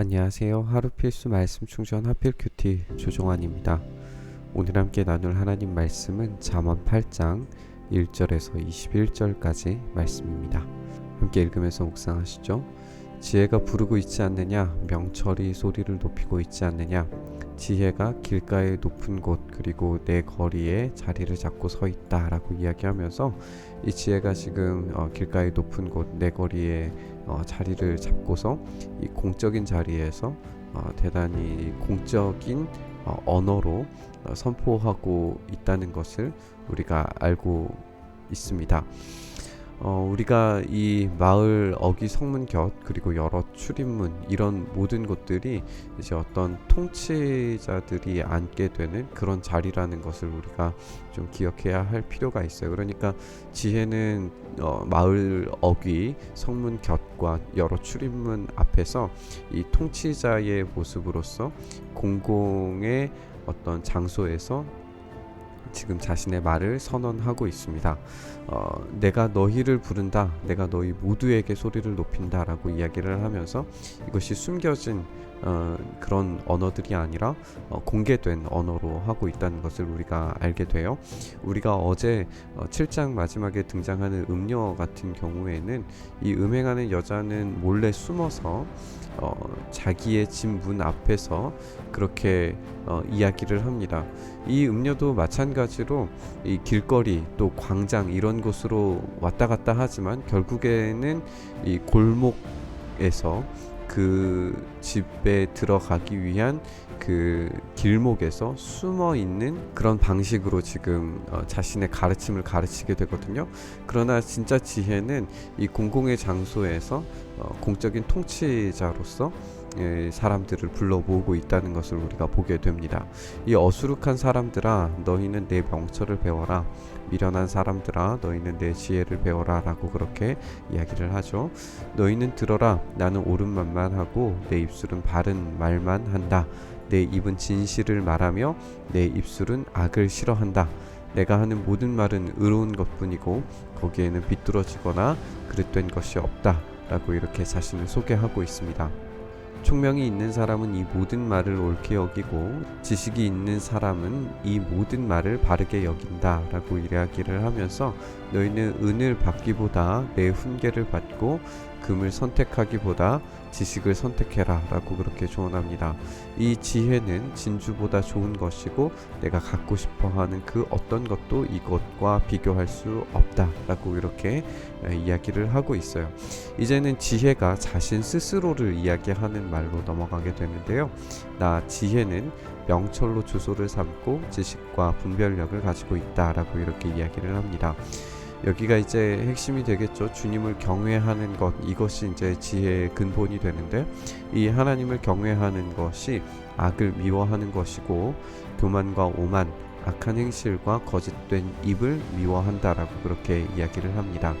안녕하세요. 하루 필수 말씀 충전 하필 큐티 조종환입니다. 오늘 함께 나눌 하나님 말씀은 잠언 8장 1절에서 21절까지 말씀입니다. 함께 읽으면서 묵상하시죠. 지혜가 부르고 있지 않느냐 명철이 소리를 높이고 있지 않느냐 지혜가 길가의 높은 곳 그리고 내 거리에 자리를 잡고 서 있다라고 이야기하면서 이 지혜가 지금 어, 길가의 높은 곳 내 거리에 어, 자리를 잡고서 이 공적인 자리에서 어, 대단히 공적인 어, 언어로 어, 선포하고 있다는 것을 우리가 알고 있습니다. 어, 우리가 이 마을 어기 성문 곁 그리고 여러 출입문 이런 모든 곳들이 이제 어떤 통치자들이 앉게 되는 그런 자리라는 것을 우리가 좀 기억해야 할 필요가 있어요. 그러니까 지혜는 어, 마을 어귀 성문 곁과 여러 출입문 앞에서 이 통치자의 모습으로서 공공의 어떤 장소에서 지금 자신의 말을 선언하고 있습니다. 어, 내가 너희를 부른다. 내가 너희 모두에게 소리를 높인다 라고 이야기를 하면서 이것이 숨겨진 어, 그런 언어들이 아니라 어, 공개된 언어로 하고 있다는 것을 우리가 알게 돼요. 우리가 어제 어, 7장 마지막에 등장하는 음녀 같은 경우에는 이 음행하는 여자는 몰래 숨어서 어, 자기의 집 문 앞에서 그렇게 어, 이야기를 합니다. 이 음료도 마찬가지로 이 길거리 또 광장 이런 곳으로 왔다 갔다 하지만 결국에는 이 골목에서 그 집에 들어가기 위한 그 길목에서 숨어 있는 그런 방식으로 지금 어, 자신의 가르침을 가르치게 되거든요. 그러나 진짜 지혜는 이 공공의 장소에서 어, 공적인 통치자로서 예, 사람들을 불러 모으고 있다는 것을 우리가 보게 됩니다. 이 어수룩한 사람들아 너희는 내 명철을 배워라 미련한 사람들아 너희는 내 지혜를 배워라 라고 그렇게 이야기를 하죠. 너희는 들어라 나는 옳은 말만 하고 내 입술은 바른 말만 한다. 내 입은 진실을 말하며 내 입술은 악을 싫어한다. 내가 하는 모든 말은 의로운 것뿐이고 거기에는 비뚤어지거나 그릇된 것이 없다 라고 이렇게 자신을 소개하고 있습니다. 총명이 있는 사람은 이 모든 말을 옳게 여기고 지식이 있는 사람은 이 모든 말을 바르게 여긴다 라고 이야기를 하면서 너희는 은을 받기보다 내 훈계를 받고 금을 선택하기보다 지식을 선택해라 라고 그렇게 조언합니다. 이 지혜는 진주보다 좋은 것이고 내가 갖고 싶어 하는 그 어떤 것도 이것과 비교할 수 없다 라고 이렇게 이야기를 하고 있어요. 이제는 지혜가 자신 스스로를 이야기하는 말로 넘어가게 되는데요. 나 지혜는 명철로 주소를 삼고 지식과 분별력을 가지고 있다 라고 이렇게 이야기를 합니다. 여기가 이제 핵심이 되겠죠. 주님을 경외하는 것 이것이 이제 지혜의 근본이 되는데 이 하나님을 경외하는 것이 악을 미워하는 것이고 교만과 오만 악한 행실과 거짓된 입을 미워한다라고 그렇게 이야기를 합니다.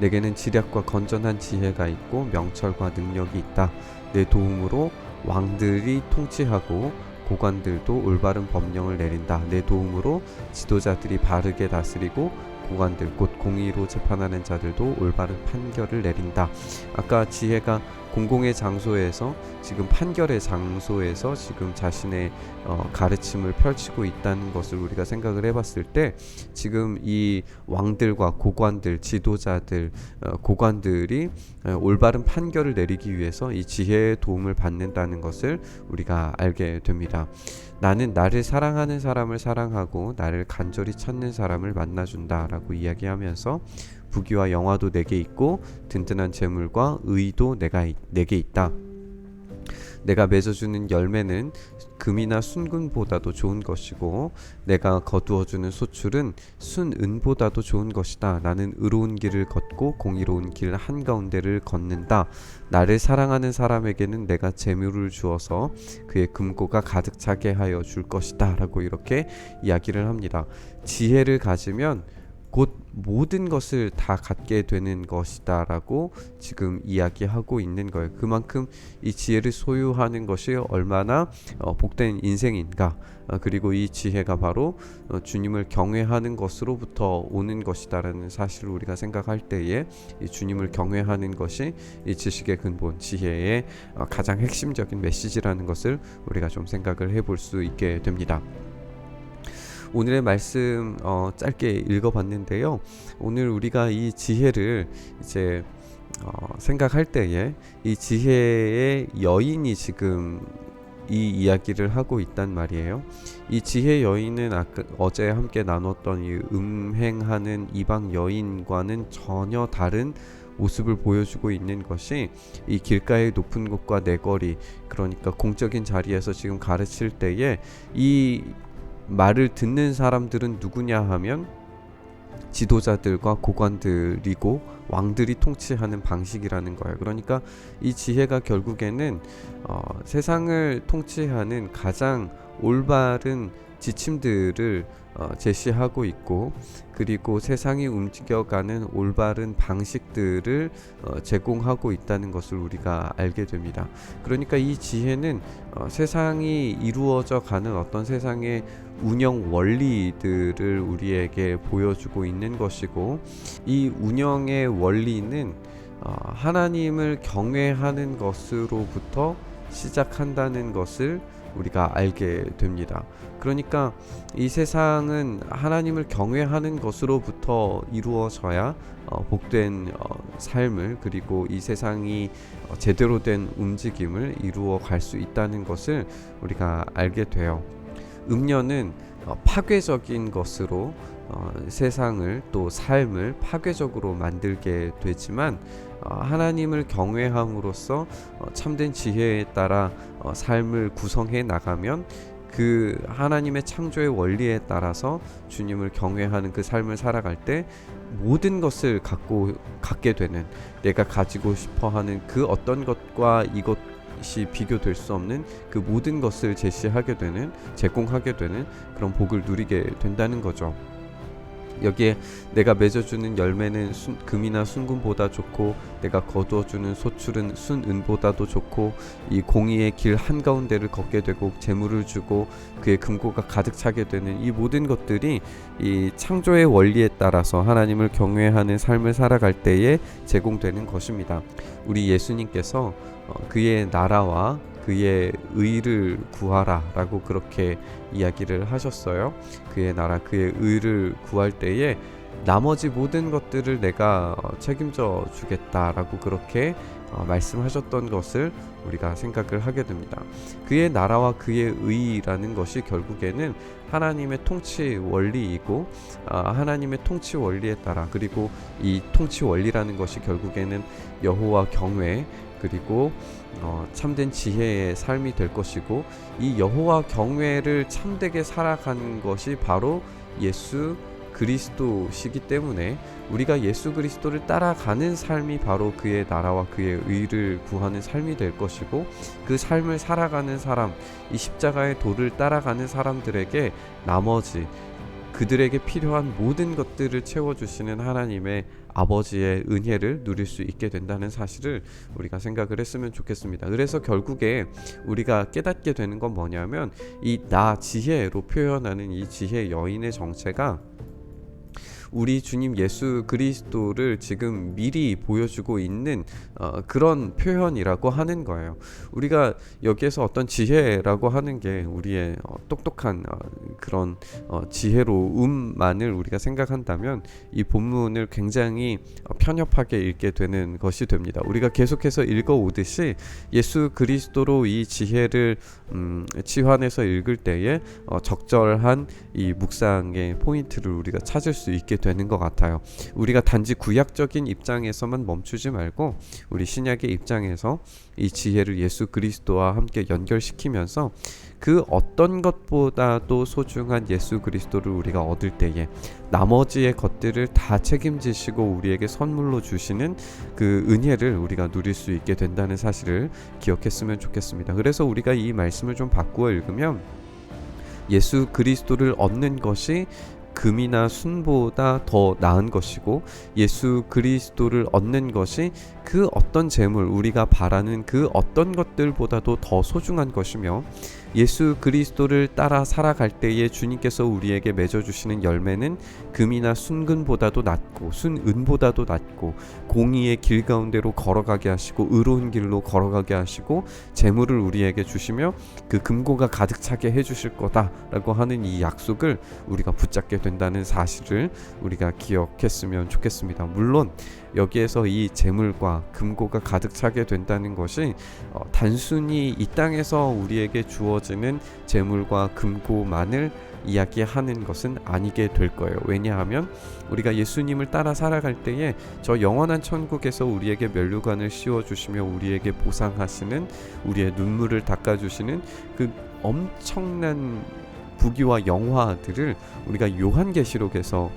내게는 지략과 건전한 지혜가 있고 명철과 능력이 있다. 내 도움으로 왕들이 통치하고 고관들도 올바른 법령을 내린다. 내 도움으로 지도자들이 바르게 다스리고 고관들 곧 공의로 재판하는 자들도 올바른 판결을 내린다. 아까 지혜가 공공의 장소에서 지금 판결의 장소에서 지금 자신의 어, 가르침을 펼치고 있다는 것을 우리가 생각을 해봤을 때 지금 이 왕들과 고관들, 지도자들, 어, 고관들이 어, 올바른 판결을 내리기 위해서 이 지혜의 도움을 받는다는 것을 우리가 알게 됩니다. 나는 나를 사랑하는 사람을 사랑하고 나를 간절히 찾는 사람을 만나준다 라고 이야기하면서 부귀와 영화도 내게 있고 든든한 재물과 의도 내가 내게 있다. 내가 맺어주는 열매는 금이나 순금보다도 좋은 것이고 내가 거두어주는 소출은 순은보다도 좋은 것이다. 나는 의로운 길을 걷고 공의로운 길 한가운데를 걷는다. 나를 사랑하는 사람에게는 내가 재물을 주어서 그의 금고가 가득 차게 하여 줄 것이다. 라고 이렇게 이야기를 합니다. 지혜를 가지면 곧 모든 것을 다 갖게 되는 것이다라고 지금 이야기하고 있는 거예요. 그만큼 이 지혜를 소유하는 것이 얼마나 어, 복된 인생인가. 어, 그리고 이 지혜가 바로 어, 주님을 경외하는 것으로부터 오는 것이다라는 사실을 우리가 생각할 때에 이 주님을 경외하는 것이 이 지식의 근본, 지혜의 어, 가장 핵심적인 메시지라는 것을 우리가 좀 생각을 해볼 수 있게 됩니다. 오늘의 말씀 어, 짧게 읽어봤는데요. 오늘 우리가 이 지혜를 이제 어, 생각할 때에 이 지혜의 여인이 지금 이 이야기를 하고 있단 말이에요. 이 지혜 여인은 아까 어제 함께 나눴던 이 음행하는 이방 여인과는 전혀 다른 모습을 보여주고 있는 것이 이 길가의 높은 곳과 내거리 그러니까 공적인 자리에서 지금 가르칠 때에 이 말을 듣는 사람들은 누구냐 하면 지도자들과 고관들이고 왕들이 통치하는 방식이라는 거예요. 그러니까 이 지혜가 결국에는 어, 세상을 통치하는 가장 올바른 지침들을 어, 제시하고 있고 그리고 세상이 움직여가는 올바른 방식들을 어, 제공하고 있다는 것을 우리가 알게 됩니다. 그러니까 이 지혜는 어, 세상이 이루어져 가는 어떤 세상의 운영 원리들을 우리에게 보여주고 있는 것이고 이 운영의 원리는 어, 하나님을 경외하는 것으로부터 시작한다는 것을 우리가 알게 됩니다. 그러니까 이 세상은 하나님을 경외하는 것으로부터 이루어져야 어, 복된 어, 삶을 그리고 이 세상이 어, 제대로 된 움직임을 이루어 갈 수 있다는 것을 우리가 알게 돼요. 음녀는 어, 파괴적인 것으로 어, 세상을 또 삶을 파괴적으로 만들게 되지만 어, 하나님을 경외함으로써 어, 참된 지혜에 따라 어, 삶을 구성해 나가면 그 하나님의 창조의 원리에 따라서 주님을 경외하는 그 삶을 살아갈 때 모든 것을 갖고 갖게 되는 내가 가지고 싶어 하는 그 어떤 것과 이것 이 비교될 수 없는 그 모든 것을 제시하게 되는 제공하게 되는 그런 복을 누리게 된다는 거죠. 여기에 내가 맺어주는 열매는 순, 금이나 순금보다 좋고 내가 거두어주는 소출은 순은보다도 좋고 이 공의의 길 한가운데를 걷게 되고 재물을 주고 그의 금고가 가득 차게 되는 이 모든 것들이 이 창조의 원리에 따라서 하나님을 경외하는 삶을 살아갈 때에 제공되는 것입니다. 우리 예수님께서 어, 그의 나라와 그의 의를 구하라라고 그렇게 이야기를 하셨어요. 그의 나라, 그의 의를 구할 때에 나머지 모든 것들을 내가 어, 책임져 주겠다라고 그렇게 어, 말씀하셨던 것을 우리가 생각을 하게 됩니다. 그의 나라와 그의 의라는 것이 결국에는 하나님의 통치 원리이고 아, 하나님의 통치 원리에 따라 그리고 이 통치 원리라는 것이 결국에는 여호와 경외 그리고 어, 참된 지혜의 삶이 될 것이고 이 여호와 경외를 참되게 살아가는 것이 바로 예수 그리스도시기 때문에 우리가 예수 그리스도를 따라가는 삶이 바로 그의 나라와 그의 의를 구하는 삶이 될 것이고 그 삶을 살아가는 사람, 이 십자가의 도를 따라가는 사람들에게 나머지 그들에게 필요한 모든 것들을 채워주시는 하나님의 아버지의 은혜를 누릴 수 있게 된다는 사실을 우리가 생각을 했으면 좋겠습니다. 그래서 결국에 우리가 깨닫게 되는 건 뭐냐면 이 나 지혜로 표현하는 이 지혜 여인의 정체가 우리 주님 예수 그리스도를 지금 미리 보여주고 있는 어, 그런 표현이라고 하는 거예요. 우리가 여기에서 어떤 지혜라고 하는 게 우리의 어, 똑똑한 어, 그런 어, 지혜로움만을 우리가 생각한다면 이 본문을 굉장히 어, 편협하게 읽게 되는 것이 됩니다. 우리가 계속해서 읽어오듯이 예수 그리스도로 이 지혜를 음, 치환해서 읽을 때에 어, 적절한 이 묵상의 포인트를 우리가 찾을 수 있게 되는 것 같아요. 우리가 단지 구약적인 입장에서만 멈추지 말고 우리 신약의 입장에서 이 지혜를 예수 그리스도와 함께 연결시키면서 그 어떤 것보다도 소중한 예수 그리스도를 우리가 얻을 때에 나머지의 것들을 다 책임지시고 우리에게 선물로 주시는 그 은혜를 우리가 누릴 수 있게 된다는 사실을 기억했으면 좋겠습니다. 그래서 우리가 이 말씀을 좀 바꾸어 읽으면 예수 그리스도를 얻는 것이 금이나 순보다 더 나은 것이고 예수 그리스도를 얻는 것이 그 어떤 재물 우리가 바라는 그 어떤 것들보다도 더 소중한 것이며 예수 그리스도를 따라 살아갈 때에 주님께서 우리에게 맺어 주시는 열매는 금이나 순금보다도 낫고 순은보다도 낫고 공의의 길 가운데로 걸어가게 하시고 의로운 길로 걸어가게 하시고 재물을 우리에게 주시며 그 금고가 가득 차게 해 주실 거다라고 하는 이 약속을 우리가 붙잡게 된다는 사실을 우리가 기억했으면 좋겠습니다. 물론 여기에서 이 재물과 금고가 가득 차게 된다는 것이 어, 단순히 이 땅에서 우리에게 주어지는 재물과 금고만을 이야기하는 것은 아니게 될 거예요. 왜냐하면 우리가 예수님을 따라 살아갈 때에 저 영원한 천국에서 우리에게 멸류관을 씌워 주시며 우리에게 보상하시는 우리의 눈물을 닦아 주시는 그 엄청난 부귀와 영화들을 우리가 요한계시록에서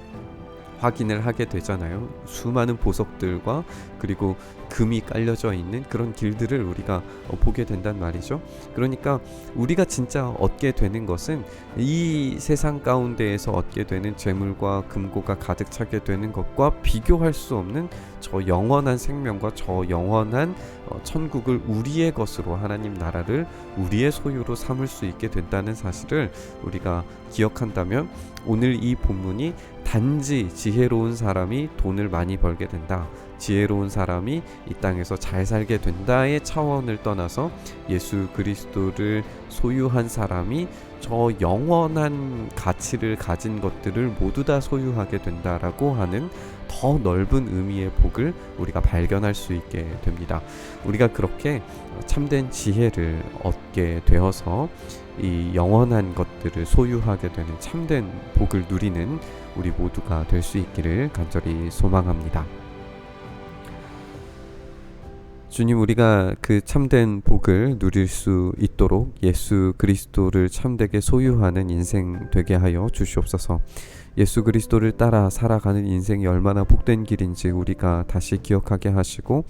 확인을 하게 되잖아요. 수많은 보석들과 그리고 금이 깔려져 있는 그런 길들을 우리가 어, 보게 된단 말이죠. 그러니까 우리가 진짜 얻게 되는 것은 이 세상 가운데에서 얻게 되는 재물과 금고가 가득 차게 되는 것과 비교할 수 없는 저 영원한 생명과 저 영원한 어, 천국을 우리의 것으로 하나님 나라를 우리의 소유로 삼을 수 있게 된다는 사실을 우리가 기억한다면 오늘 이 본문이 단지 지혜로운 사람이 돈을 많이 벌게 된다. 지혜로운 사람이 이 땅에서 잘 살게 된다의 차원을 떠나서 예수 그리스도를 소유한 사람이 저 영원한 가치를 가진 것들을 모두 다 소유하게 된다라고 하는 더 넓은 의미의 복을 우리가 발견할 수 있게 됩니다. 우리가 그렇게 참된 지혜를 얻게 되어서 이 영원한 것들을 소유하게 되는 참된 복을 누리는 우리 모두가 될 수 있기를 간절히 소망합니다. 주님 우리가 그 참된 복을 누릴 수 있도록 예수 그리스도를 참되게 소유하는 인생 되게 하여 주시옵소서. 예수 그리스도를 따라 살아가는 인생이 얼마나 복된 길인지 우리가 다시 기억하게 하시고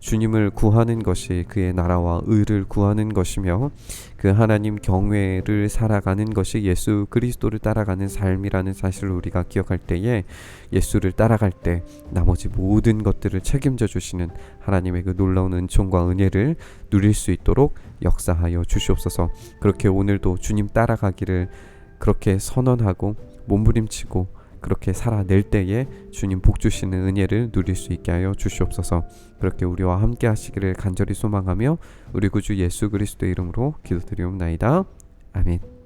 주님을 구하는 것이 그의 나라와 의를 구하는 것이며 그 하나님 경외를 살아가는 것이 예수 그리스도를 따라가는 삶이라는 사실을 우리가 기억할 때에 예수를 따라갈 때 나머지 모든 것들을 책임져 주시는 하나님의 그 놀라운 은총과 은혜를 누릴 수 있도록 역사하여 주시옵소서. 그렇게 오늘도 주님 따라가기를 그렇게 선언하고 몸부림치고 그렇게 살아낼 때에 주님 복 주시는 은혜를 누릴 수 있게 하여 주시옵소서. 그렇게 우리와 함께 하시기를 간절히 소망하며 우리 구주 예수 그리스도의 이름으로 기도드리옵나이다. 아멘.